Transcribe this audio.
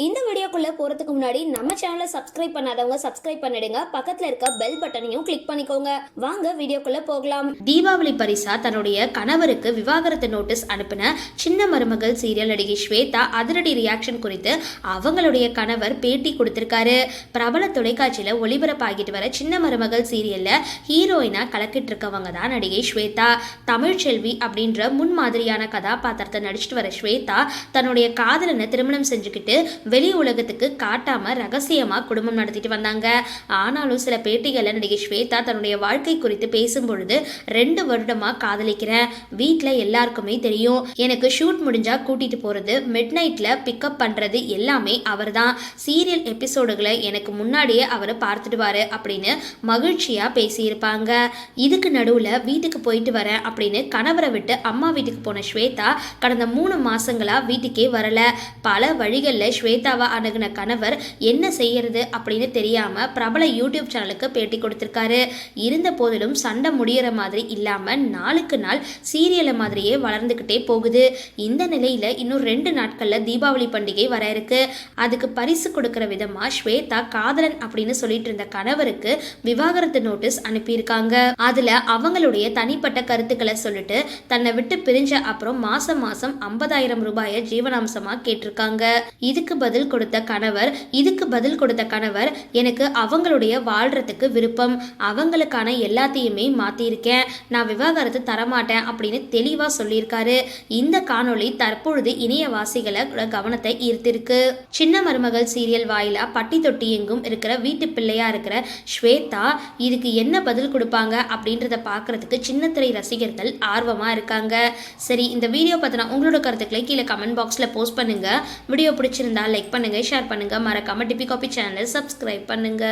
இந்த வீடியோக்குள்ள போறதுக்கு முன்னாடி நம்ம சேனலை சப்ஸ்கிரைப் பண்ணாதவங்க சப்ஸ்கிரைப் பண்ணிடுங்க. பக்கத்துல இருக்க பெல் பட்டனையும் கிளிக் பண்ணிக்கோங்க. வாங்க வீடியோக்குள்ள போகலாம். தீபாவளி பரிசா தன்னுடைய கணவருக்கு விவாகரத்து நோட்டீஸ் அனுப்பின சின்ன மருமகள் சீரியல் நடிகை ஸ்வேதா அதிரடி ரியாக்ஷன் குறித்து அவங்களுடைய கணவர் பேட்டி கொடுத்திருக்காரு. பிரபல தொலைக்காட்சியில ஒளிபரப்பாகிட்டு வர சின்ன மருமகள் சீரியல்ல ஹீரோயினா கலக்கிட்டு இருக்கவங்க தான் நடிகை ஸ்வேதா. தமிழ்ச்செல்வி அப்படின்ற முன்மாதிரியான கதாபாத்திரத்தை நடிச்சிட்டு வர ஸ்வேதா தன்னுடைய காதலனை திருமணம் செஞ்சுக்கிட்டு வெளி உலகத்துக்கு காட்டாம ரகசியமா குடும்பம் நடத்திட்டு வந்தாங்க. ஆனாலும் சில பேட்டிகளில் நடிகை ஸ்வேதா தன்னுடைய வாழ்க்கை குறித்து பேசும்பொழுது ரெண்டு வருடமா காதலிக்கிறேன் வீட்டில் எல்லாருக்குமே தெரியும். எனக்கு ஷூட் முடிஞ்சா கூட்டிட்டு போறது மிட் நைட்ல பிக்கப் பண்றது எல்லாமே அவர் தான் சீரியல் எபிசோடுகளை எனக்கு முன்னாடியே அவர் பார்த்துடுவாரு அப்படின்னு மகிழ்ச்சியா பேசியிருப்பாங்க. இதுக்கு நடுவுல வீட்டுக்கு போயிட்டு வரேன் அப்படின்னு கணவரை விட்டு அம்மா வீட்டுக்கு போன ஸ்வேதா கடந்த மூணு மாசங்களா வீட்டுக்கே வரல. பல வழிகளில் ஸ்வேதாவை அணுகுன கணவர் என்ன செய்யறது அப்படின்னு தெரியாம பிரபல யூடியூப் சேனலுக்கு பேட்டி கொடுத்திருக்காரு. இருந்த போதிலும் சண்டை முடியற மாதிரி இல்லாம நாளுக்கு நாள் சீரியலை மாதிரியே வளர்ந்துக்கிட்டே போகுது. இந்த நிலையில இன்னும் ரெண்டு நாட்கள்ல தீபாவளி பண்டிகை வர இருக்கு. அதுக்கு பரிசு கொடுக்கிற விதமா ஸ்வேதா காதலன் அப்படின்னு சொல்லிட்டு இருந்த கணவருக்கு விவாகரத்து நோட்டீஸ் அனுப்பியிருக்காங்க. அதுல அவங்களுடைய தனிப்பட்ட கருத்துக்களை சொல்லிட்டு தன்னை விட்டு பிரிஞ்ச அப்புறம் மாசம் மாசம் ஐம்பதாயிரம் ரூபாயை ஜீவனாம்சமா கேட்டிருக்காங்க. இதுக்கு பதில் கொடுத்த கணவர் இதுக்கு பதில் கொடுத்த கணவர் எனக்கு அவங்களுடைய வாழ்றதுக்கு விருப்பம். அவங்களுக்கான எல்லாத்தையுமே மாத்திருக்கேன் நான் விவாகரத்து தரமாட்டேன் அப்படின்னு தெளிவா சொல்லியிருக்காரு. இந்த காணொளி தற்பொழுது இணையவாசிகளை கவனத்தை ஈர்த்திருக்கு. சின்ன மருமகள் சீரியல் வாயிலா பட்டி தொட்டி எங்கும் இருக்கிற வீட்டு பிள்ளையா இருக்கிற ஸ்வேதா இதுக்கு என்ன பதில் கொடுப்பாங்க அப்படின்றத பார்க்கறதுக்கு சின்னத்திரை ரசிகர்கள் ஆர்வமா இருக்காங்க. சரி இந்த வீடியோ பத்தின உங்களோட கருத்துக்களை கீழே கமெண்ட் பாக்ஸ்ல போஸ்ட் பண்ணுங்க. வீடியோ பிடிச்சிருந்தா லைக் பண்ணுங்க ஷேர் பண்ணுங்க. மறக்காமல் டிபி காபி சேனலை சப்ஸ்கிரைப் பண்ணுங்க.